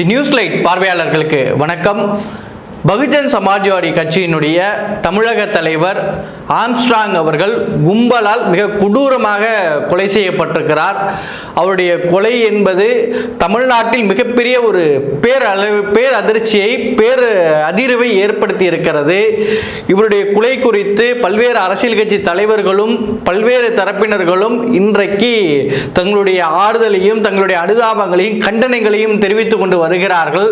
தி news light பார்வையாளர்களுக்கு வணக்கம். பகுஜன் சமாஜ்வாடி கட்சியினுடைய தமிழக தலைவர் ஆம்ஸ்ட்ராங் அவர்கள் கும்பலால் மிக கொடூரமாக கொலை செய்யப்பட்டிருக்கிறார். அவருடைய கொலை என்பது தமிழ்நாட்டில் மிகப்பெரிய ஒரு பேரளவு பேர் அதிர்ச்சியை பேர் அதிர்வை ஏற்படுத்தி இருக்கிறது இவருடைய கொலை குறித்து பல்வேறு அரசியல் கட்சி தலைவர்களும் பல்வேறு தரப்பினர்களும் இன்றைக்கு தங்களுடைய ஆறுதலையும் தங்களுடைய அனுதாபங்களையும் கண்டனங்களையும் தெரிவித்துக் கொண்டு வருகிறார்கள்.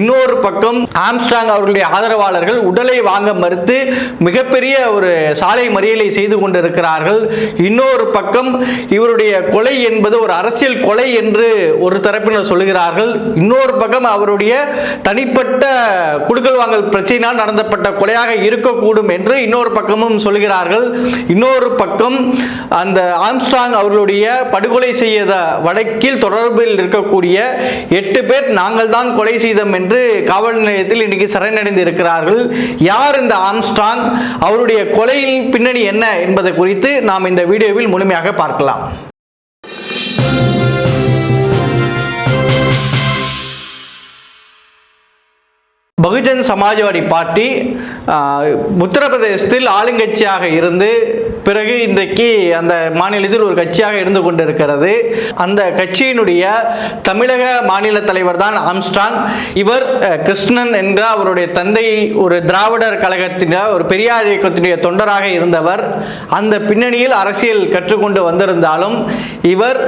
இன்னொரு பக்கம் ஆம்ஸ்டாங் அவர்களுடைய ஆதரவாளர்கள் உடலை வாங்க மறுத்து மிகப்பெரிய ஒரு சாலை மறியலை செய்து கொண்டிருக்கிறார்கள். இன்னொரு பக்கம் இவருடைய கொலை என்பது ஒரு அரசியல் கொலை என்று ஒரு தரப்பினர் சொல்லுகிறார்கள். இன்னொரு பக்கம் அவருடைய தனிப்பட்ட குடுக்கல் வாங்கல் பிரச்சனையால் நடந்தப்பட்ட கொலையாக இருக்கக்கூடும் என்று இன்னொரு பக்கமும் சொல்கிறார்கள் இன்னொரு பக்கம் அந்த ஆம்ஸ்டாங் அவர்களுடைய படுகொலை செய்த வழக்கில் தொடர்பில் இருக்கக்கூடிய எட்டு பேர் நாங்கள் தான் கொலை செய்தோம் என்று காவல் நிலையத்தில் இன்னைக்கு சரணடைந்து இருக்கிறார்கள் யார் இந்த ஆம்ஸ்ட்ராங்? அவருடைய கொலையின் பின்னணி என்ன என்பதை குறித்து நாம் இந்த வீடியோவில் முழுமையாக பார்க்கலாம். பகுஜன் சமாஜ்வாடி பார்ட்டி உத்தரப்பிரதேசத்தில் ஆளுங்கட்சியாக இருந்து பிறகு இன்றைக்கு அந்த மாநிலத்தில் ஒரு கட்சியாக இருந்து கொண்டிருக்கிறது. அந்த கட்சியினுடைய தமிழக மாநில தலைவர் தான் ஆம்ஸ்டாங் இவர் கிருஷ்ணன் என்ற அவருடைய தந்தை ஒரு திராவிடர் கழகத்தின் ஒரு பெரியார் இயக்கத்தினுடைய தொண்டராக இருந்தவர். அந்த பின்னணியில் அரசியல் கற்றுக்கொண்டு வந்திருந்தாலும் இவர்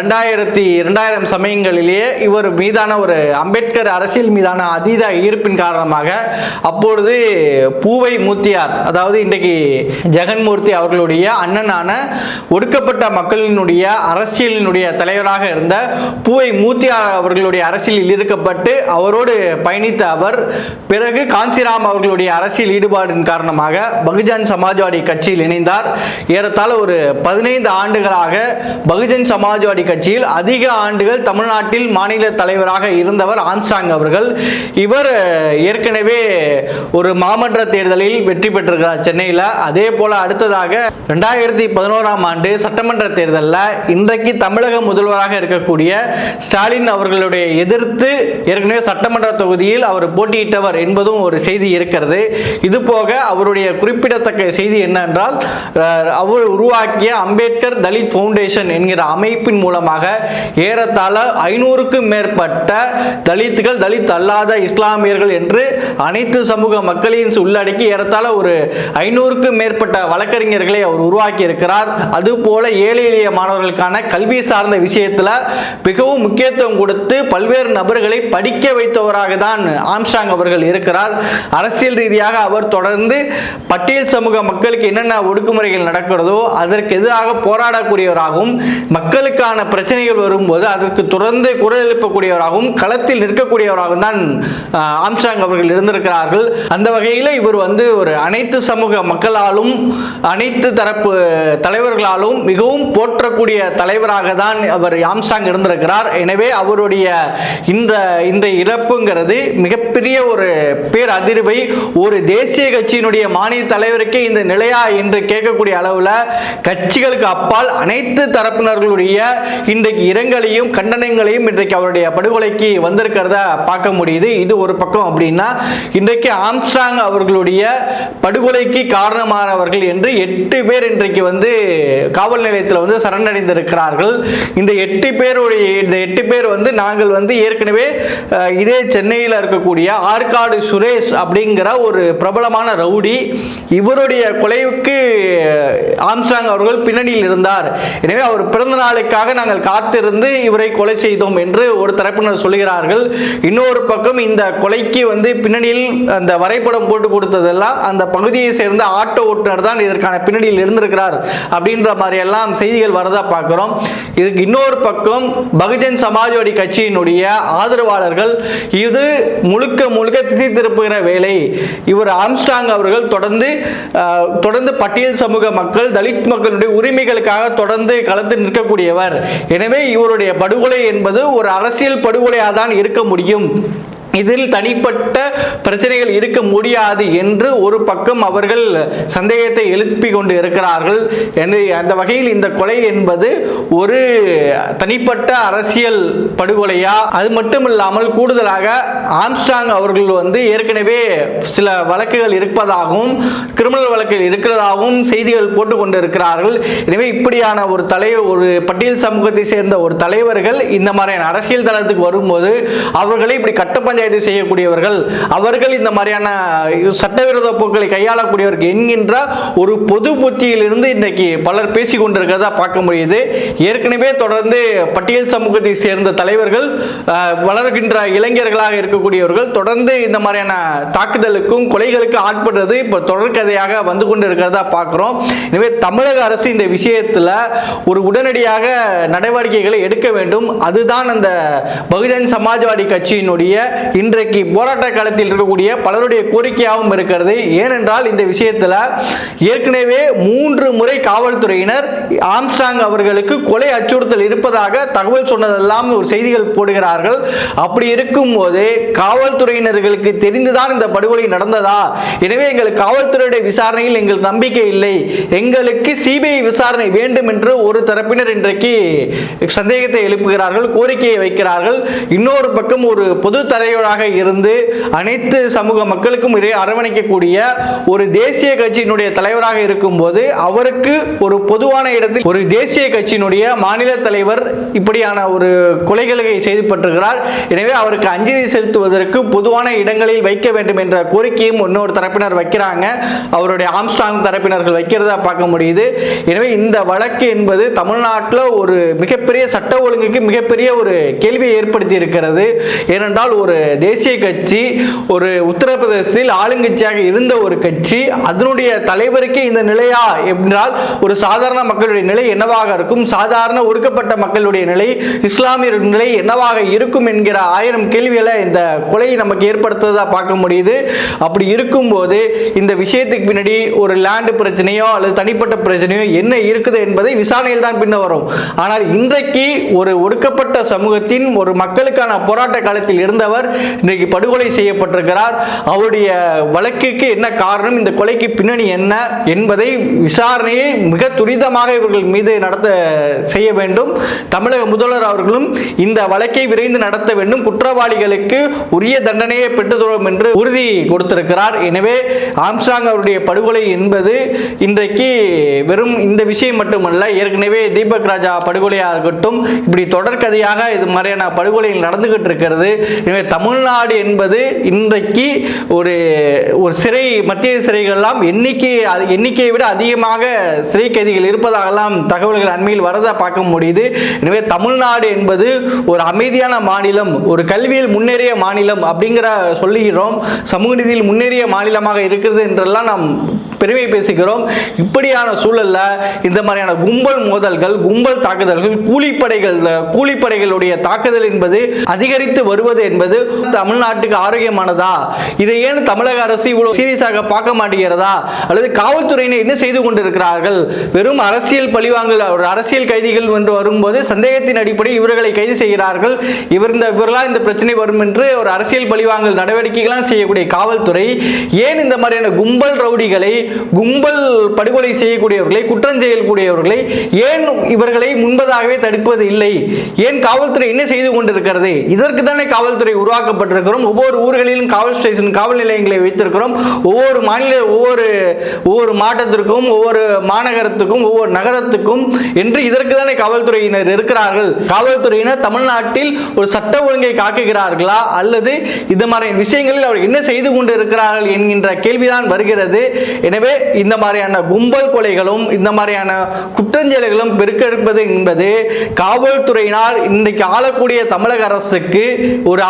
ரெண்டாயிரத்தி ரெண்டாயிரம் சமயங்களிலேயே இவர் மீதான ஒரு அம்பேத்கர் அரசியல் மீதான அதீத ஈர்ப்பின் காரணமாக அப்பொழுது பூவை மூத்தியார் அதாவது இன்றைக்கு ஜெகன்மூர்த்தி அவர்கள் அவர்களுடைய அண்ணனான ஒடுக்கப்பட்ட மக்களினுடைய அரசியலினுடைய தலைவராக இருந்த பூவை மூத்தியார் அவர்களுடைய அரசியலில் ஈர்க்கப்பட்டு அவரோடு பயணித்த அவர் பிறகு காஞ்சிராம் அவர்களுடைய அரசியல் ஈடுபாடின் காரணமாக பகுஜன் சமாஜ்வாடி கட்சியில் இணைந்தார். ஏறத்தாழ ஒரு பதினைந்து ஆண்டுகளாக பகுஜன் சமாஜ்வாடி கட்சியில் அதிக ஆண்டுகள் தமிழ்நாட்டில் மாநில தலைவராக இருந்தவர் ஆம்சாங் அவர்கள். இவர் ஏற்கனவே ஒரு மாமன்ற தேர்தலில் வெற்றி பெற்றிருக்கிறார் சென்னையில். அதே போல அடுத்ததாக ரெண்டாயிரத்தி பதினோராம் ஆண்டு சட்டமன்ற தேர்தலில் இன்றைக்கு தமிழக முதல்வராக இருக்கக்கூடிய ஸ்டாலின் அவர்களுடைய எதிர்த்து ஏற்கனவே சட்டமன்ற தொகுதியில் அவர் போட்டியிட்டவர் என்பதும் ஒரு செய்தி இருக்கிறது. இது போக அவருடைய குறிப்பிடத்தக்க செய்தி என்னென்றால் அவர் உருவாக்கிய அம்பேத்கர் தலித் ஃபவுண்டேஷன் என்கிற அமைப்பின் மூலமாக ஏறத்தாழ ஐநூறுக்கும் மேற்பட்ட தலித்துகள் தலித் அல்லாத இஸ்லாமியர்கள் என்று அனைத்து சமூக மக்களையும் உள்ளடக்கி ஏறத்தாழ ஒரு ஐநூறுக்கும் மேற்பட்ட வழக்கறிஞர்கள் அவர் உருவாக்கி இருக்கிறார் அதுபோல ஏழை எளிய மாணவர்களுக்கான கல்வி சார்ந்த விஷயத்தில் மிகவும் முக்கியத்துவம் கொடுத்து பல்வேறு நபர்களை படிக்க வைத்தவராக தான் ஆம்ஸ்டாங் அவர்கள் இருக்கிறார். அரசியல் ரீதியாக அவர் தொடர்ந்து பட்டியல் சமூக மக்களுக்கு என்னென்ன ஒடுக்குமுறைகள் நடக்கிறதோ அதற்கு எதிராக போராடக்கூடியவராகவும் மக்களுக்கான பிரச்சனைகள் வரும்போது அதற்கு தொடர்ந்து குரல் எழுப்பக்கூடியவராகவும் களத்தில் நிற்கக்கூடியவராகவும் தான் ஆம்ஸ்டாங் அவர்கள் இருந்திருக்கிறார்கள். அந்த வகையில் இவர் வந்து ஒரு அனைத்து சமூக மக்களாலும் அனைத்து அனைத்து தரப்பு தலைவர்களாலும் மிகவும் போற்றக்கூடிய தலைவராக தான் அவர் ஆம்ஸ்டாங் இருந்திருக்கிறார். எனவே அவருடைய இந்த இந்த இறப்புங்கிறது மிகப்பெரிய ஒரு பேர் அதிர்வை ஒரு தேசிய கட்சியினுடைய மாநில தலைவருக்கே இந்த நிலையா என்று கேட்கக்கூடிய அளவில் கட்சிகளுக்கு அப்பால் அனைத்து தரப்பினர்களுடைய இன்றைக்கு இரங்கலையும் கண்டனங்களையும் இன்றைக்கு அவருடைய படுகொலைக்கு வந்திருக்கிறத பார்க்க முடியுது. இது ஒரு பக்கம் அப்படின்னா இன்றைக்கு ஆம்ஸ்ட்ராங் அவர்களுடைய படுகொலைக்கு காரணமானவர்கள் என்று எட்டு எட்டு பேர் இன்றைக்கு வந்து காவல் நிலையத்தில் வந்து சரணடைந்திருக்கிறார்கள். இந்த எட்டு பேருடைய இந்த எட்டு பேர் வந்து நாங்கள் வந்து ஏற்கனவே இதே சென்னையில் இருக்கக்கூடிய ஆற்காடு சுரேஷ் அப்படிங்கிற ஒரு பிரபலமான ரவுடி இவருடைய கொலைக்கு ஆம்சாங் அவர்கள் பின்னணியில் இருந்தார். எனவே அவர் பிறந்த நாளுக்காக நாங்கள் காத்திருந்து இவரை கொலை செய்தோம் என்று ஒரு தரப்பினர் சொல்கிறார்கள் இன்னொரு பக்கம் இந்த கொலைக்கு வந்து பின்னணியில் அந்த வரைபடம் போட்டு கொடுத்ததெல்லாம் அந்த பகுதியை சேர்ந்த ஆட்டோ ஓட்டுநர் தான் இதற்கான பின்னணியில் இருந்திருக்கிறார் அப்படின்ற மாதிரி எல்லாம் செய்திகள் வரதா பார்க்குறோம். இதுக்கு இன்னொரு பக்கம் பகுஜன் சமாஜ்வாடி கட்சியினுடைய ஆதரவாளர்கள் இது முழுக்க முழுக்க திசை திருப்புகிற வேலை. இவர் ஆம்ஸ்டாங் அவர்கள் தொடர்ந்து தொடர்ந்து பட்டியல் சமூக மக்கள் தலித் மக்களுடைய உரிமைகளுக்காக தொடர்ந்து கலந்து நிற்கக்கூடியவர். எனவே இவருடைய படுகொலை என்பது ஒரு அரசியல் படுகொலையாக தான் இருக்க முடியும். இதில் தனிப்பட்ட பிரச்சனைகள் இருக்க முடியாது என்று ஒரு பக்கம் அவர்கள் சந்தேகத்தை எழுப்பி கொண்டு இருக்கிறார்கள். அந்த வகையில் இந்த கொலை என்பது ஒரு தனிப்பட்ட அரசியல் படுகொலையா? அது மட்டும் இல்லாமல் கூடுதலாக ஆம்ஸ்டாங் அவர்கள் வந்து ஏற்கனவே சில வழக்குகள் இருப்பதாகவும் கிரிமினல் வழக்குகள் இருக்கிறதாகவும் செய்திகள் போட்டுக்கொண்டு இருக்கிறார்கள் எனவே இப்படியான ஒரு தலைவர் ஒரு பட்டியல் சமூகத்தை சேர்ந்த ஒரு தலைவர்கள் இந்த மாதிரியான அரசியல் தளத்துக்கு வரும்போது அவர்களை இப்படி கட்ட பஞ்சாயத்து செய்யக்கூடியவர்கள் அவர்கள் இந்த மாதிரியான சட்டவிரோத போக்களை கையாளக்கூடியவர்கள் என்கின்ற ஒரு பொது புத்தியிலிருந்து இன்னைக்கு பலர் பேசி கொண்டிருக்கிறதா பார்க்க முடியுது. ஏற்கனவே தொடர்ந்து பட்டியல் சமூகத்தை சேர்ந்த தலைவர்கள் வளர்கின்ற இளைஞர்களாக இருக்கக்கூடியவர்கள் தொடர்ந்து இந்த மாதிரியான தாக்குதலுக்கும் கொலைகளுக்கும் ஆட்படுறது இப்போ தொடர்கதையாக வந்து கொண்டு இருக்கிறதா பார்க்குறோம். எனவே தமிழக அரசு இந்த விஷயத்தில் ஒரு உடனடியாக நடவடிக்கைகளை எடுக்க வேண்டும். அதுதான் அந்த பகுஜன் சமாஜ்வாடி கட்சியினுடைய இன்றைக்கு போராட்ட காலத்தில் இருக்கக்கூடிய பலருடைய கோரிக்கையாகவும் இருக்கிறது. ஏனென்றால் இந்த விஷயத்தில் ஏற்கனவே மூன்று முறை காவல்துறையினர் ஆம்ஸ்டாங் அவர்களுக்கு கொலை அச்சுறுத்தல் இருப்பதாக தகவல் சொன்னதெல்லாம் ஒரு செய்திகள் போடுகிறார்கள். அப்படி இருக்கும்போது காவல்துறையினர்களுக்கு தெரிந்துதான் இந்த படுகொலை நடந்ததா? எனவே எங்கள் காவல்துறையுடைய விசாரணையில் எங்கள் நம்பிக்கை இல்லை. எங்களுக்கு சிபிஐ விசாரணை வேண்டும் என்று ஒரு தரப்பினர் இன்றைக்கு சந்தேகத்தை எழுப்புகிறார்கள் கோரிக்கையை வைக்கிறார்கள். இன்னொரு பக்கம் ஒரு பொது உடையவராக இருந்து அனைத்து சமூக மக்களுக்கும் இடையே அரவணைக்கக்கூடிய ஒரு தேசிய கட்சியினுடைய தலைவராக இருக்கும்போது அவருக்கு ஒரு பொதுவான இடத்தில் ஒரு தேசிய கட்சியினுடைய மாநில தலைவர் இப்படியான ஒரு கொலைகளை செய்துபட்டிருக்கிறார். எனவே அவருக்கு அஞ்சலி செலுத்துவதற்கு பொதுவான இடங்களில் வைக்க வேண்டும் என்ற கோரிக்கையும் இன்னொரு தரப்பினர் வைக்கிறாங்க. அவருடைய ஆம்ஸ்டாங் தரப்பினர்கள் வைக்கிறதா பார்க்க முடியுது. எனவே இந்த வழக்கு என்பது தமிழ்நாட்டில் ஒரு மிகப்பெரிய சட்ட ஒழுங்குக்கு மிகப்பெரிய ஒரு கேள்வியை ஏற்படுத்தி இருக்கிறது. ஏனென்றால் ஒரு தேசிய கட்சி ஒரு உத்தரப்பிரதேசத்தில் ஆளுங்கட்சியாக இருந்த ஒரு கட்சி அதனுடைய தலைவருக்கே இந்த நிலையா என்றால் ஒரு சாதாரண மக்களுடைய நிலை என்னவாக இருக்கும்? சாதாரண ஒடுக்கப்பட்ட மக்களுடைய நிலை இஸ்லாமியர் நிலை என்னவாக இருக்கும் என்கிற ஆயிரம் கேள்விகளை இந்த கொலை நமக்கு ஏற்படுத்துவதா பார்க்க முடியுது. அப்படி இருக்கும்போது இந்த விஷயத்துக்கு பின்னாடி ஒரு லேண்டு பிரச்சனையோ அல்லது தனிப்பட்ட பிரச்சனையோ என்ன இருக்குது என்பதை விசாரணையில் தான் பின்ன வரும். ஆனால் இன்றைக்கு ஒரு ஒடுக்கப்பட்ட சமூகத்தின் ஒரு மக்களுக்கான போராட்ட காலத்தில் இருந்தவர் இன்றைக்கு படுகொலை செய்யப்பட்டிருக்கிறார். அவருடைய வழக்குக்கு என்ன காரணம்? இந்த கொலைக்கு பின்னணி என்ன என்பதை விசாரணையை மிக துரிதமாக இவர்கள் மீது நடத்த செய்ய வேண்டும். தமிழக முதல்வர் அவர்களும் இந்த வழக்கை விரைந்து நடத்த வேண்டும். குற்றவாளிகளுக்கு உரிய தண்டனையை பெற்றுத்தரும் என்று உறுதி கொடுத்திருக்கிறார். எனவே ஆம்ஸ்டாங் அவருடைய படுகொலை என்பது இன்றைக்கு வெறும் இந்த விஷயம் மட்டுமல்ல ஏற்கனவே தீபக் ராஜா படுகொலையாக இருக்கட்டும் இப்படி தொடர்கதையாக இது மாதிரியான படுகொலைகள் நடந்துகிட்டு இருக்கிறது. எனவே தமிழ்நாடு என்பது இன்றைக்கு ஒரு ஒரு சிறை மத்திய சிறைகள்லாம் எண்ணிக்கை அது எண்ணிக்கையை விட அதிகமாக சிறை கைதிகள் இருப்பதாகலாம் தகவல்கள் அண்மையில் வரதை பார்க்க முடியுது. எனவே தமிழ்நாடு என்பது ஒரு அமைதியான மாநிலம் ஒரு கல்வியில் முன்னேறிய மாநிலம் அப்படிங்கிற சொல்லுகிறோம். சமூக நீதியில் முன்னேறிய மாநிலமாக இருக்கிறது என்றெல்லாம் நாம் பெருமை பேசுகிறோம். இப்படியான சூழல்ல இந்த மாதிரியான கும்பல் மோதல்கள் கும்பல் தாக்குதல்கள் கூலிப்படைகள் கூலிப்படைகளுடைய தாக்குதல் என்பது அதிகரித்து வருவது என்பது தமிழ்நாட்டுக்கு ஆரோக்கியமானதா? இதை ஏன் தமிழக அரசு இவ்வளவு சீரியஸாக பார்க்க மாட்டேங்கிறதா? அல்லது காவல்துறையினர் என்ன செய்து கொண்டிருக்கிறார்கள்? வெறும் அரசியல் பழிவாங்கல் அரசியல் கைதிகள் என்று வரும்போது சந்தேகத்தின் அடிப்படையில் இவர்களை கைது செய்கிறார்கள். இவர் இந்த இவர்களால் இந்த பிரச்சனை வரும் என்று ஒரு அரசியல் பழிவாங்கல் நடவடிக்கைகளாம் செய்யக்கூடிய காவல்துறை ஏன் இந்த மாதிரியான கும்பல் ரவுடிகளை கும்பல் படுகொலை செய்யக்கூடியவர்களை குற்றம் செய்யக்கூடியவர்களை ஏன் இவர்களை முன்பதாகவே தடுப்பது இல்லை? ஏன் காவல்துறை என்ன செய்து கொண்டிருக்கிறது? இதற்கு தானே காவல்துறை உருவாக்க உருவாக்கப்பட்டிருக்கிறோம். ஒவ்வொரு ஊர்களிலும் காவல் ஸ்டேஷன் காவல் நிலையங்களை வைத்திருக்கிறோம். ஒவ்வொரு மாநில ஒவ்வொரு ஒவ்வொரு மாவட்டத்திற்கும் ஒவ்வொரு மாநகரத்துக்கும் ஒவ்வொரு நகரத்துக்கும் என்று இதற்கு தானே காவல்துறையினர் இருக்கிறார்கள். காவல்துறையினர் தமிழ்நாட்டில் ஒரு சட்ட ஒழுங்கை காக்குகிறார்களா? அல்லது இந்த மாதிரி விஷயங்களில் அவர் என்ன செய்து கொண்டு இருக்கிறார்கள் என்கின்ற கேள்விதான் வருகிறது. எனவே இந்த மாதிரியான கும்பல் கொலைகளும் இந்த மாதிரியான குற்றஞ்செயல்களும் பெருக்கெடுப்பது என்பது காவல்துறையினால் இன்றைக்கு ஆளக்கூடிய தமிழக அரசுக்கு ஒரு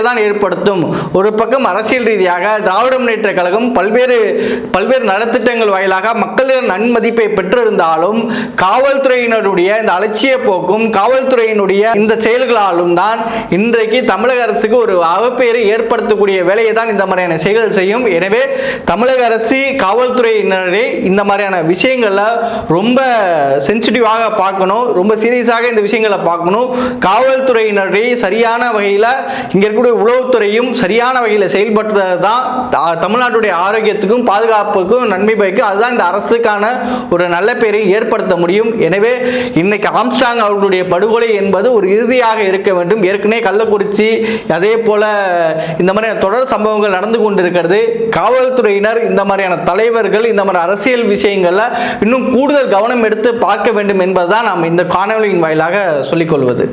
அவைப்பெயரை தான் ஏற்படுத்தும். ஒரு பக்கம் அரசியல் ரீதியாக திராவிட முன்னேற்ற கழகம் பல்வேறு பல்வேறு நலத்திட்டங்கள் வாயிலாக மக்களின் நன்மதிப்பை பெற்றிருந்தாலும் காவல்துறையினருடைய இந்த அலட்சிய போக்கும் காவல்துறையினுடைய இந்த செயல்களாலும் தான் இன்றைக்கு தமிழக அரசுக்கு ஒரு அவப்பெயரை ஏற்படுத்தக்கூடிய வேலையை தான் இந்த மாதிரியான செயல்கள் செய்யும். எனவே தமிழக அரசு காவல்துறையினரை இந்த மாதிரியான விஷயங்களை ரொம்ப சென்சிட்டிவாக பார்க்கணும். ரொம்ப சீரியஸாக இந்த விஷயங்களை பார்க்கணும். காவல்துறையினரை சரியான வகையில் இங்கே இருக்கக்கூடிய நம்மளுடைய உளவுத்துறையும் சரியான வகையில் செயல்பட்டது தான் தமிழ்நாட்டுடைய ஆரோக்கியத்துக்கும் பாதுகாப்புக்கும் நன்மை பயக்கும். அதுதான் இந்த அரசுக்கான ஒரு நல்ல பெயரை ஏற்படுத்த முடியும். எனவே இன்னைக்கு ஆம்ஸ்டாங் அவர்களுடைய படுகொலை என்பது ஒரு இறுதியாக இருக்க வேண்டும். ஏற்கனவே கள்ளக்குறிச்சி அதே போல இந்த மாதிரியான தொடர் சம்பவங்கள் நடந்து கொண்டிருக்கிறது. காவல்துறையினர் இந்த மாதிரியான தலைவர்கள் இந்த மாதிரி அரசியல் விஷயங்களில் இன்னும் கூடுதல் கவனம் எடுத்து பார்க்க வேண்டும் என்பதுதான் நாம் இந்த காணொலியின் வாயிலாக சொல்லிக்கொள்வது.